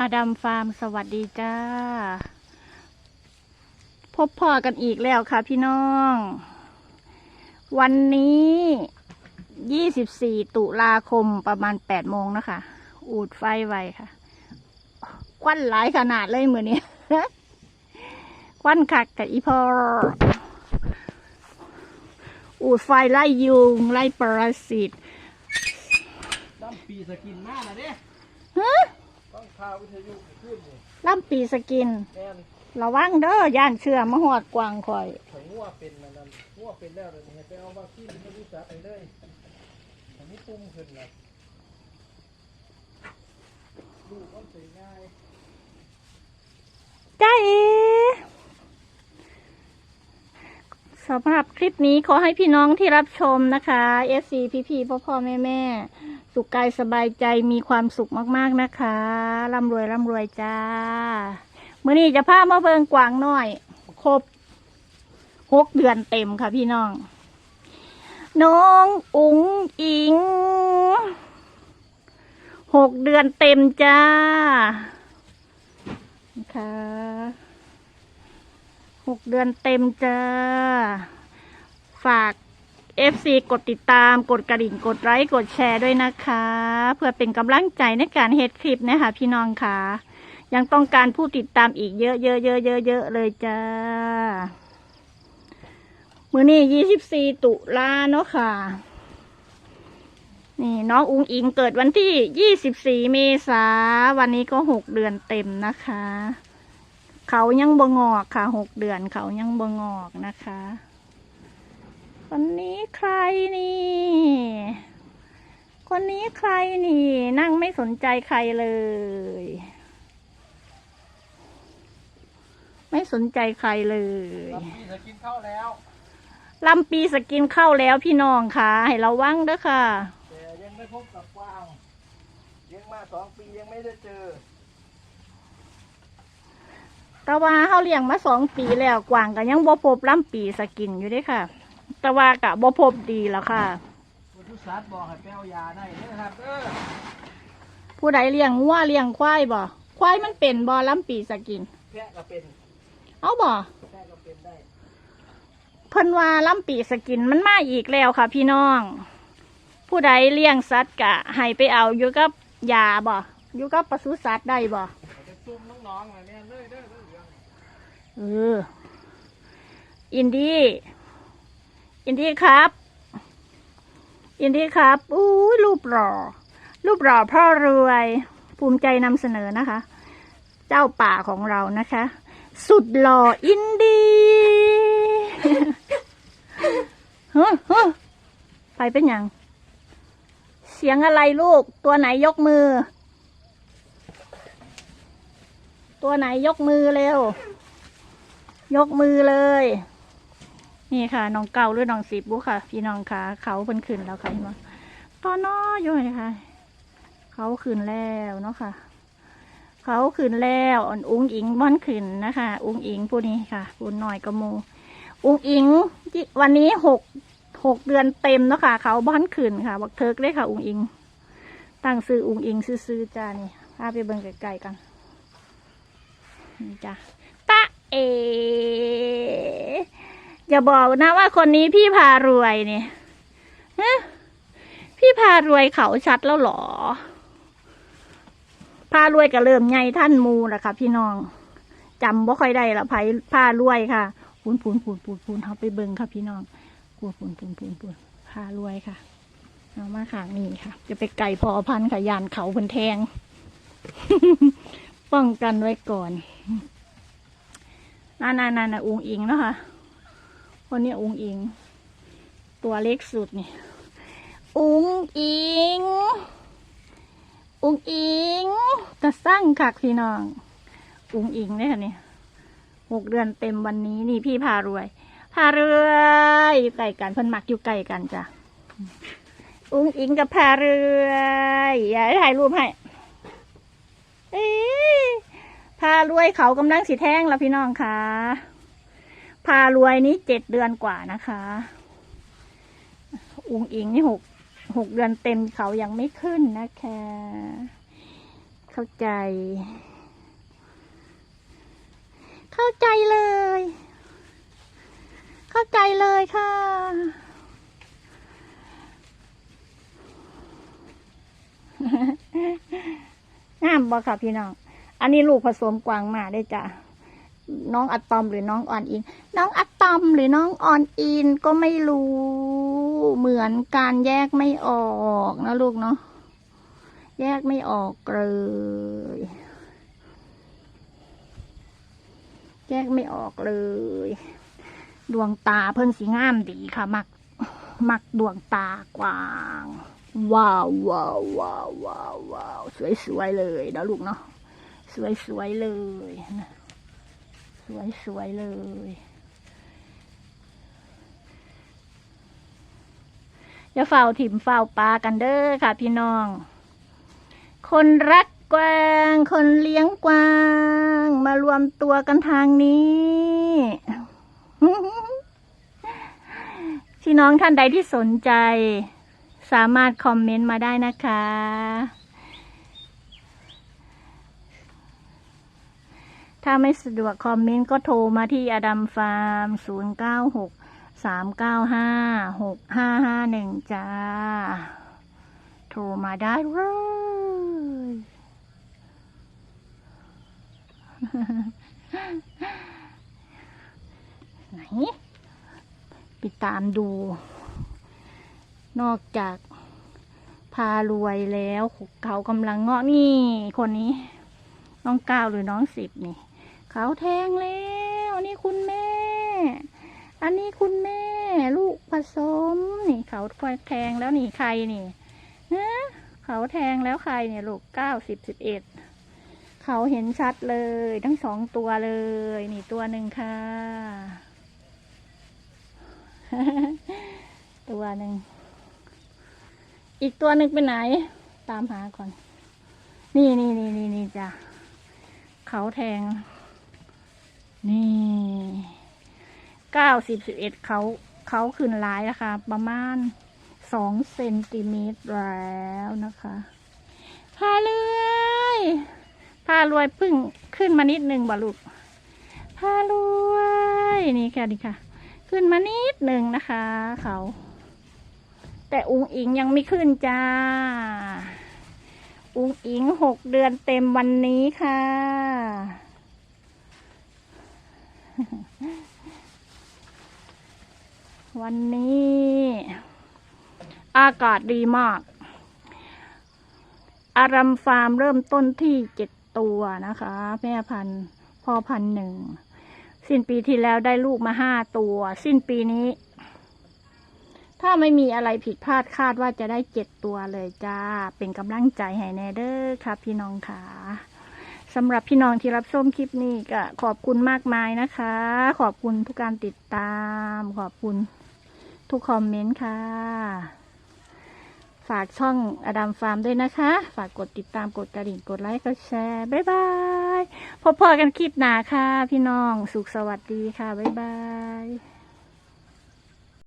อดัมฟาร์มสวัสดีจ้า พบพ่อกันอีกแล้วค่ะพี่น้อง วันนี้ 24 ตุลาคมประมาณ 8 โมงนะคะ อูดไฟไวค่ะ ควันหลายขนาดเลยเหมือนนี้ ควันคักกับอีพออูดไฟไล่ยุง ไล่ปรสิตตั้มปีสกินมากนะเด้ ข่าววิทยุขึ้นนี่ล่ำปีสกิน แม่นระวังเด้อย่านเชื่อมาหอดกวางคอย ข่อยงัวเป็นมันนั่นงัวเป็นแล้วเลยวนี้ให้ไปเอาวัคซีนมาดูจักไปเลยอันนี้ปุ่มขึ้นนะลูกมันเป็นง่ายจ้าเอสำหรับคลิปนี้ขอให้พี่น้องที่รับชมนะคะ FC พี่พี่พ่อพ่อแม่แม่ สุขกายสบายใจมีความสุขมากๆนะคะร่ำรวยร่ำรวยจ้าเมื่อนี้จะพามาเบิงกวางน้อย ครบหกเดือนเต็มค่ะพี่น้อง น้องอุ๋งอิงหกเดือนเต็มจ้าค่ะหกเดือนเต็มจ้า ฝาก FC กดติดตาม กดกระดิ่ง กดไลค์ กดแชร์ด้วยนะคะ เพื่อเป็นกำลังใจในการเฮ็ดคลิปนะคะพี่น้องค่ะ ยังต้องการผู้ติดตามอีกเยอะเยอะเยอะเยอะเลยจ้า มือนี้ยี่สิบสี่ตุลาเนาะค่ะ นี่น้องอุงอิงเกิดวันที่ยี่สิบสี่เมษาวันนี้ก็หกเดือนเต็มนะคะ เขายังบงอกค่ะหกเดือนเขายังบงอกนะคะ วันนี้ใครนี่ คนนี้ใครนี่ นั่งไม่สนใจใครเลย ไม่สนใจใครเลยตั้มปีสกินเข้าแล้วลำปีสกินเข้าแล้วพี่น้องค่ะ ให้ระวังเด้อค่ะแต่ยังไม่พบกับกวางยังมาสองปียังไม่ได้เจอแต่ว่าเขาเลี้ยงมาสองปีแล้วกวางก็ยังบ่พบลำปีสกินอยู่เด้อค่ะ แต่ว่ากะบ่พบดีแล้วค่ะ คุณทุสัตว์บอกให้ไปเอายาได้เด้อครับเด้อผู้ใดเลี้ยงวัวเลี้ยงควายบ่ควายมันเป็นบ่ลำปีสกิน แพะก็เป็นเอาบ่แพะก็เป็นได้เพิ่นว่าลำปีสกินมันมาอีกแล้วค่ะ พี่น้อง ผู้ใดเลี้ยงสัตว์กะให้ไปเอาอยู่กับยาบ่อยู่กับปศุสัตว์ได้บ่เอาไปซุ่มน้องๆเลยเนี่ยเลยเด้อเด้อเรื่อง เออ อินดี้ อินดี้ครับ อินดี้ครับอู้ยรูปหล่อ รูปหล่อพ่อรวย ภูมิใจนำเสนอนะคะ เจ้าป่าของเรานะคะ สุดหล่ออินดี้ฮฮ้ไปเป็นอย่างเสียงอะไรลูก ตัวไหนยกมือ ตัวไหนยกมือเร็ว ยกมือเลย นี่ค่ะน้องเก่าหรือน้องสิบบุค่ะ พี่น้องค่ะ เขาเพิ่นขึ้นแล้วค่ะพี่น้องตอนน้ออยู่เลยค่ะ เขาขึ้นแล้วเนาะค่ะ เขาขึ้นแล้วอ่อนอุ้งอิงบ้อนขึ้นนะคะ อุ้งอิงผู้นี้ค่ะผู้น้อยกระมูอุ้งอิงวันนี้หกหกเดือนเต็มเนาะค่ะ เขาบ้อนขึ้นค่ะ บักเทิกเลยค่ะ อุ้งอิง ตั้งซื้ออุ้งอิงซื้อๆจ้านี่พาไปเบิ่งไกลๆกันนี่จ้ะตะเอ อย่าบอกนะว่าคนนี้พี่พารวยเนี่ยพี่พารวยเขาชัดแล้วหรอ พารวยก็เริ่มใหญ่ท่านมูแหละค่ะ พี่น้องจำบ่ค่อยได้ละไผพารวยค่ะพูนพูนพูนพูนพูนเขาไปเบิ่งค่ะ พี่น้องพูนพูนพูนพูนพูนพารวยค่ะเอามาขางนี่ค่ะ จะไปไก่พอพันค่ะยานเขาเพิ่นแทง ป้องกันไว้ก่อนนั่นนั่นนั่นอุงอิงเนาะคะ คนนี้อุงอิง ตัวเล็กสุดนี่อุงอิงอุงอิงจะสร้างคักพี่น้องอุงอิงเนี่ยค่ะนี่หกเดือนเต็มวันนี้นี่พี่พารวย พารวยอยู่ใกล้กันเพิ่นมักอยู่ใกล้กันจ้ะอุงอิงกับพารวยอย่าให้ถ่ายรูปให้เอ๊ะพารวยเขากำลังสีแท่งแล้วพี่น้องคะ พารวยนี้เจ็ดเดือนกว่านะคะ อุงอิงนี่หกหกเดือนเต็มเขายังไม่ขึ้นนะคะ เข้าใจ เข้าใจเลย เข้าใจเลยค่ะงามบ่ค่ะพี่น้อง อันนี้ลูกผสมกวางมาได้จ้ะ น้องอะตอมหรือน้องออนอิน น้องอะตอมหรือน้องออนอินก็ไม่รู้ เหมือนการแยกไม่ออกนะลูกเนาะแยกไม่ออกเลย แยกไม่ออกเลย ดวงตาเพิ่นสีงามดีค่ะ มัก มักดวงตากว้าง ว้าวว้าวว้าวว้าววาวสวยสวยเลยนะลูกเนาะสวยสวยเลยนะ สวยสวยๆเลยอย่าเฝ้าถิ่มเฝ้าปลากันเด้อค่ะพี่น้อง คนรักกวาง คนเลี้ยงกวาง มารวมตัวกันทางนี้ พี่น้องท่านใดที่สนใจ สามารถคอมเมนต์มาได้นะคะ ถ้าไม่สะดวกคอมเมนต์ก็โทรมาที่อดัมฟาร์ม 0 9 6 3 9 5 6 5 5 1 จ้า โทรมาได้เลยไหนไปตามดู นอกจากพารวยแล้วเขากำลังเงาะนี่ คนนี้ น้องเก้าหรือน้องสิบนี่ เขาแทงแล้วนี่คุณแม่ อันนี้คุณแม่ ลูกผสมนี่เขาแทงแล้วนี่ใครนี่นะเขาแทงแล้วใครเนี่ยลูกเก้าสิบสิบเอ็ดเขาเห็นชัดเลยทั้งสองตัวเลย นี่ตัวหนึ่งค่ะ ตัวหนึ่งอีกตัวหนึ่งไปไหน ตามหาก่อน นี่นี่นี่นี่นี่จ้ะเขาแทง นี่เก้าสิบสิบเอ็ดเขาเขาขึ้นหลายนะคะ ประมาณสองเซนติเมตรแล้วนะคะพาเลยพารวยพึ่งขึ้นมานิดนึงบ่ลูกพารวยนี่ค่ะนี่ค่ะ ขึ้นมานิดหนึ่งนะคะเขาแต่อุงอิงยังไม่ขึ้นจ้า อุงอิงหกเดือนเต็มวันนี้ค่ะ วันนี้ อากาศดีมาก อารัมฟาร์มเริ่มต้นที่เจ็ดตัวนะคะ แม่พันธุ์พ่อพันธุ์หนึ่ง สิ้นปีที่แล้วได้ลูกมาห้าตัว สิ้นปีนี้ ถ้าไม่มีอะไรผิดพลาดคาดว่าจะได้เจ็ดตัวเลยจ้า เป็นกำลังใจให้แนเดอร์ค่ะพี่น้องค่ะ สำหรับพี่น้องที่รับชมคลิปนี้ก็ขอบคุณมากมายนะคะ ขอบคุณทุกการติดตาม ขอบคุณทุกคอมเมนต์ค่ะ ฝากช่องอดัมฟาร์มด้วยนะคะ ฝากกดติดตามกดกระดิ่งกดไลค์กดแชร์ บ๊ายบายพบพอกันคลิปหน้าค่ะ พี่น้อง สุขสวัสดีค่ะ บ๊ายบาย